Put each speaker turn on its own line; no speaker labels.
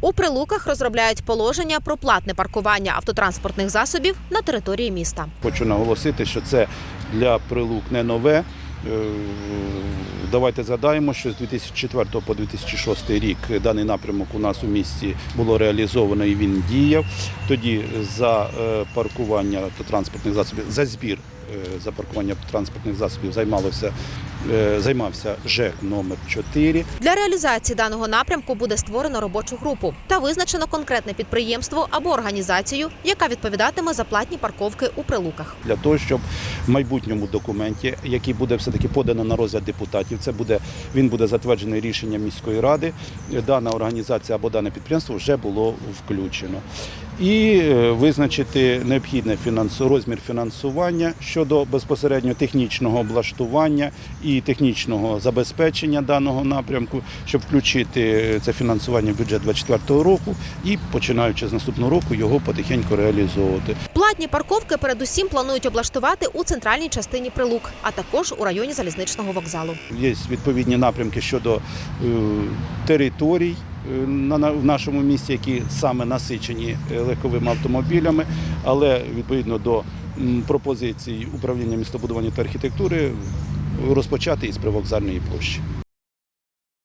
У прилуках розробляють положення про платне паркування автотранспортних засобів на території міста.
Хочу наголосити, що це для прилук не нове. Е, Давайте згадаємо, що з 2004 по 2006 рік даний напрямок у нас у місті було реалізовано і він діяв. Тоді за е, паркування автотранспортних засобів, за збір за паркування транспортних засобів займалося, е, займався ЖЕК номер 4
Для реалізації даного напрямку буде створено робочу групу та визначено конкретне підприємство або організацію, яка відповідатиме за платні парковки у прилуках.
для того, щоб в майбутньому документі, який буде все таки подано на розгляд депутатів, це буде він буде затверджений рішенням міської ради. Дана організація або дане підприємство вже було включено. І е, визначити необхідне фінансу, розмір фінансування щодо безпосередньо технічного облаштування і технічного забезпечення даного напрямку, щоб включити це фінансування в бюджет 2024 року і починаючи з наступного року його потихеньку реалізовувати.
Платні парковки передусім планують облаштувати у центральній частині прилук, а також у районі залізничного вокзалу.
Є відповідні напрямки щодо е, територій е, в нашому місті, які саме насичені е, легковими автомобілями, але відповідно до пропозицій управління містобудування та архітектури розпочати із привокзальної площі.